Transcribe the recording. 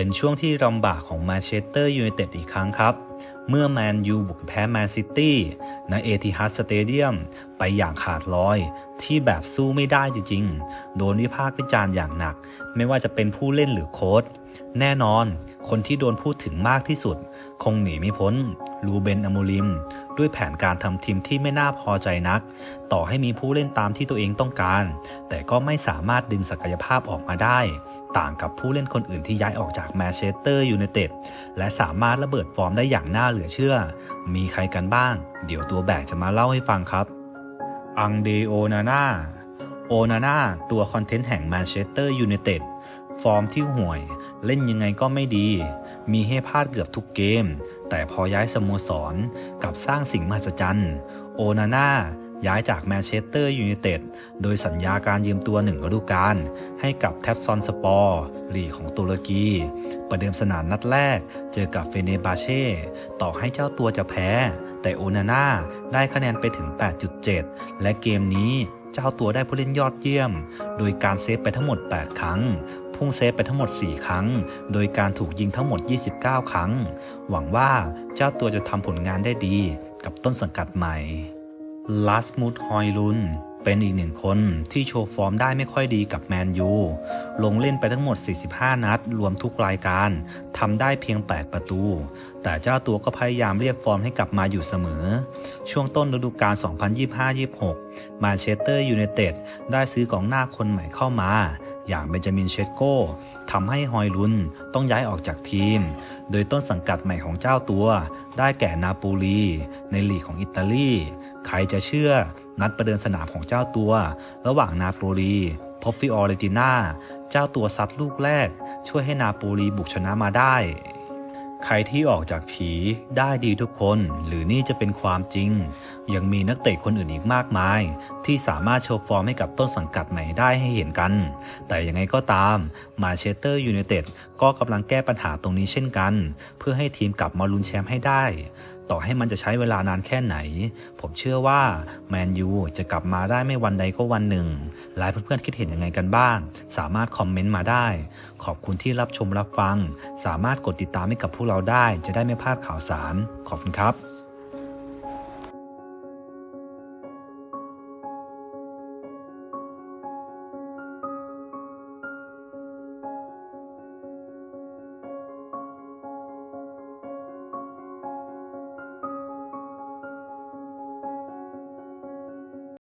เป็นช่วงที่ลำบากของแมนเชสเตอร์ยูไนเต็ดอีกครั้งครับ เมื่อแมนยูบุกแพ้แมนซิตี้ณเอทิฮัสสเตเดียมไปอย่างขาดลอย ที่แบบสู้ไม่ได้จริงๆ โดนวิพากษ์วิจารณ์อย่างหนัก ไม่ว่าจะเป็นผู้เล่นหรือโค้ชแน่นอน คนที่โดนพูดถึงมากที่สุด คงหนีไม่พ้น ลูเบนอมูลิม ด้วยแผนการทำทีมที่ไม่น่าพอใจนัก ต่อให้มีผู้เล่นตามที่ตัวเองต้องการ แต่ก็ไม่สามารถดึงศักยภาพออกมาได้ ต่างกับผู้เล่นคนอื่นที่ย้ายออกจากแมนเชสเตอร์ยูไนเต็ดและสามารถระเบิดฟอร์มได้อย่างน่าเหลือเชื่อ มีใครกันบ้าง เดี๋ยวตัวแบกจะมาเล่าให้ฟังครับ อังเดโอนาน่าโอนาน่าตัวคอนเทนต์แห่งแมนเชสเตอร์ยูไนเต็ดฟอร์มที่ห่วย เล่นยังไงก็ไม่ดี มีให้พลาดเกือบทุกเกม แต่พอย้ายสโมสรกับสร้างสิ่งมหัศจรรย์ โอนาน่าย้ายจากแมนเชสเตอร์ยูไนเต็ดโดยสัญญาการยืมตัวหนึ่งฤดูกาลให้กับแท็บซอนสปอร์ลีของตุรกี ประเดิมสนามนัดแรกเจอกับเฟเนบาเช่ ต่อให้เจ้าตัวจะแพ้ แต่โอนาน่าได้คะแนนไปถึง 8.7 และเกมนี้เจ้าตัวได้ผู้เล่นยอดเยี่ยม โดยการเซฟไปทั้งหมด 8 ครั้ง พุ่งเซฟไปทั้งหมด 4 ครั้ง โดยการถูกยิงทั้งหมด 29 ครั้ง หวังว่าเจ้าตัวจะทำผลงานได้ดีกับต้นสังกัดใหม่ลัสมูดฮอยลุน เป็นอีกหนึ่งคนที่โชว์ฟอร์มได้ไม่ค่อยดีกับแมนยู ลงเล่นไปทั้งหมด 45 นัด รวมทุกรายการทำได้เพียง 8 ประตู แต่เจ้าตัวก็พยายามเรียกฟอร์มให้กลับมาอยู่เสมอ ช่วงต้นฤดูกาล 2025-26 มาเชสเตอร์ยูไนเต็ดได้ซื้อกองหน้าคนใหม่เข้ามา อย่างเบนจามินเชสโก้ทำให้ฮอยลุนต้องย้ายออกจากทีม โดยต้นสังกัดใหม่ของเจ้าตัว ได้แก่นาโปลีในลีกของอิตาลี ใครจะเชื่อนัดประเดิมสนามของเจ้าตัว ระหว่างนาโปลีพบฟิออเรติน่าเจ้าตัวซัดลูกแรก ช่วยให้นาโปลีบุกชนะมาได้ ใครที่ออกจากผีได้ดีทุกคน หรือนี่จะเป็นความจริง ยังมีนักเตะคนอื่นอีกมากมาย ที่สามารถโชว์ฟอร์มให้กับต้นสังกัดใหม่ได้ให้เห็นกัน แต่ยังไงก็ตามมาเชสเตอร์ยูไนเต็ดก็กำลังแก้ปัญหาตรงนี้เช่นกัน เพื่อให้ทีมกลับมาลุ้นแชมป์ให้ได้ ต่อให้มันจะใช้เวลานานแค่ไหน ผมเชื่อว่าแมนยูจะกลับมาได้ไม่วันใดก็วันหนึ่งหลายเพื่อนๆคิดเห็นยังไงกันบ้าง สามารถคอมเมนต์มาได้ ขอบคุณที่รับชมรับฟัง สามารถกดติดตามให้กับพวกเราได้ จะได้ไม่พลาดข่าวสาร ขอบคุณครับ